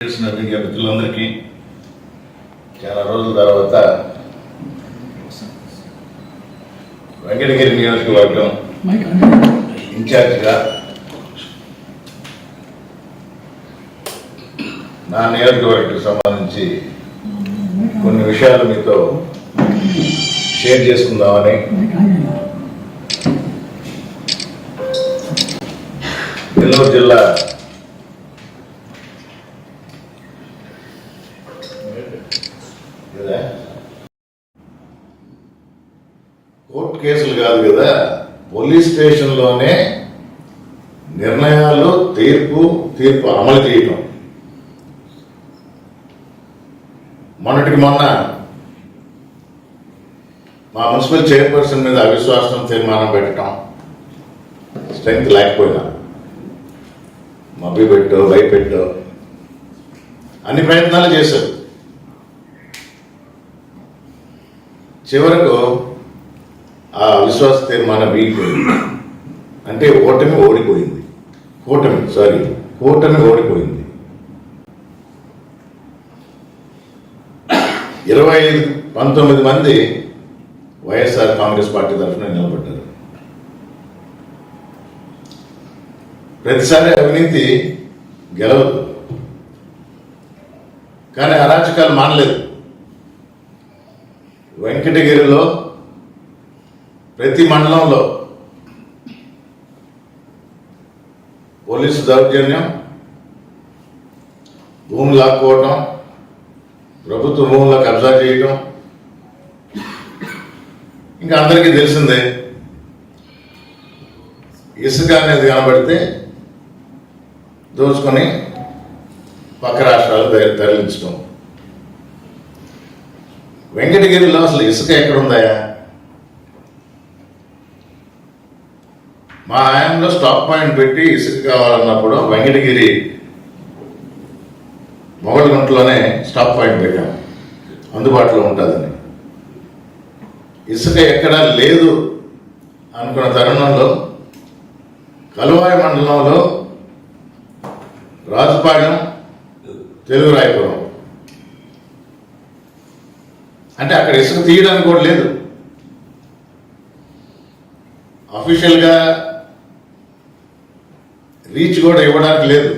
చేసిన మిత్రులందరికీ చాలా రోజుల తర్వాత వెంకటగిరి నియోజకవర్గం ఇన్ఛార్జిగా నా నియోజకవర్గకు సంబంధించి కొన్ని విషయాలు మీతో షేర్ చేసుకుందామని నెల్లూరు జిల్లా కదా? కోర్టు కేసులు కాదు కదా పోలీస్ స్టేషన్లోనే నిర్ణయాలు తీర్పు తీర్పు అమలు చేయటం. మొన్నటికి మొన్న మా మున్సిపల్ చైర్పర్సన్ మీద అవిశ్వాసం తీర్మానం పెట్టడం స్ట్రెంగ్త్ లేకపోయినా. మబ్బి పెట్టు భయపెట్టు. అన్ని ప్రయత్నాలు చేశారు. చివరకు ఆ విశ్వాస తీర్మానం వీగిపోయింది అంటే ఓటమి ఓడిపోయింది. కూటమి సారీ కూటమి ఓడిపోయింది. ఇరవై ఐదు పంతొమ్మిది మంది వైఎస్ఆర్ కాంగ్రెస్ పార్టీ తరఫున నిలబడ్డారు. ప్రతిసారి అవినీతి గెలవదు. కానీ అరాచకాలు మానలేదు. వెంకటగిరిలో ప్రతి మండలంలో పోలీసు దౌర్జన్యం భూములు లాక్కోవటం ప్రభుత్వ భూముల కబ్జా చేయటం. ఇంకా అందరికీ తెలిసిందే ఇసుక అనేది కనబడితే దోచుకొని పక్క రాష్ట్రాలు తరలించడం వెంకటగిరిలో అసలు ఇసుక ఎక్కడుందాయా మా ఆయనలో స్టాక్ పాయింట్ పెట్టి ఇసుక కావాలన్నప్పుడు వెంకటగిరి మొగలగుంటలోనే స్టాక్ పాయింట్ పెట్టాం. అందుబాటులో ఉంటుందని. ఇసుక ఎక్కడా లేదు అనుకున్న తరుణంలో కలువాయి మండలంలో రాజుపాలెం తెలుగు రాయపురం. అంటే అక్కడ ఇసుక తీయడానికి కూడా లేదు. అఫీషియల్గా రీచ్ కూడా ఇవ్వడానికి లేదు.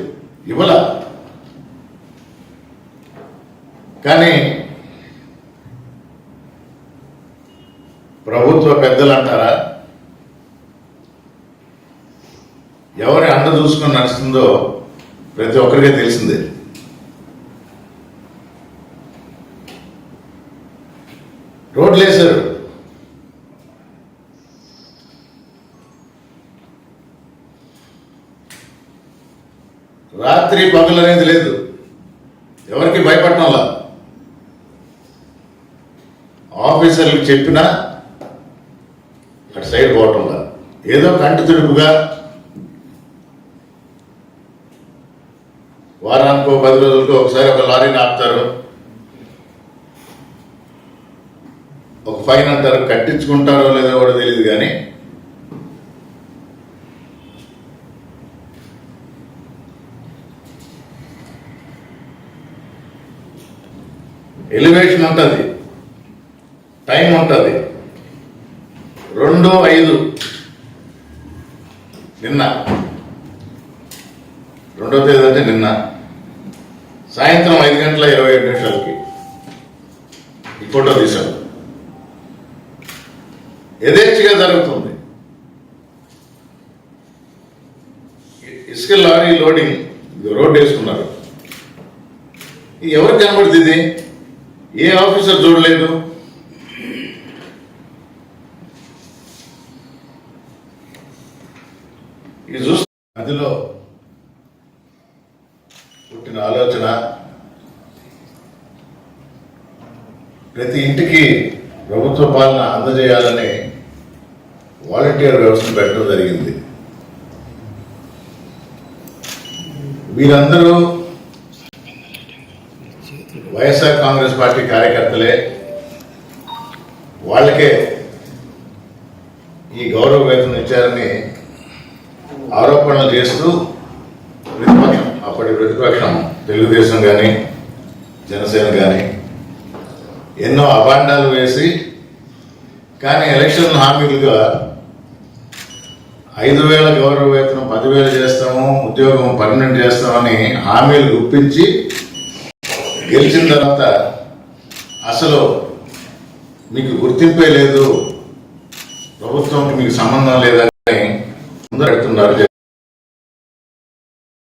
ఇవ్వల. కానీ ప్రభుత్వ పెద్దలు అంటారా? ఎవరి అండ చూసుకొని నడుస్తుందో ప్రతి ఒక్కరికే తెలిసిందే. రోడ్లు వేశారు రాత్రి పగలు అనేది లేదు. ఎవరికి భయపడటంలా? ఆఫీసర్లకు చెప్పినా అటు సైడ్ పోవటంలా? ఏదో కంటి తుడుపుగా వారానికో పది రోజులకో ఒకసారి ఒక లారీని ఆపుతారు. ఒక ఫైన్ అంటారు కట్టించుకుంటారో లేదో కూడా తెలియదు కానీ ఎలివేషన్ ఉంటుంది. టైం ఉంటుంది. రెండు ఐదు. నిన్న. రెండో తేదీ అంటే నిన్న. సాయంత్రం ఐదు గంటల ఇరవై ఏడు నిమిషాలకి ఈ ఫోటో తీశాను. యథేచ్ఛగా జరుగుతుంది. ఇసుక లారీ లోడింగ్ రోడ్ వేసుకున్నారు. ఎవరు ఎవరికి కనబడుతుంది ఏ ఆఫీసర్ చూడలేదు? ఇది చూస్తే అదిలో పుట్టిన ఆలోచన. ప్రతి ఇంటికి ప్రభుత్వ పాలన అందజేయాలని వాలంటీర్ వ్యవస్థ పెట్టడం జరిగింది. వీరందరూ వైఎస్ఆర్ కాంగ్రెస్ పార్టీ కార్యకర్తలే. వాళ్ళకే ఈ గౌరవ వేతనం ఇచ్చారని ఆరోపణలు చేస్తూ ప్రతిపక్షం అప్పటి ప్రతిపక్షం తెలుగుదేశం కానీ జనసేన కానీ ఎన్నో అభాండాలు వేసి కానీ ఎలక్షన్ హామీలుగా ఐదు వేల గౌరవ వేతనం పదివేలు చేస్తాము ఉద్యోగం పన్నెండు చేస్తామని హామీలు గుప్పించి గెలిచిన తర్వాత అసలు మీకు గుర్తింపే లేదు ప్రభుత్వంకి మీకు సంబంధం లేదని లేదా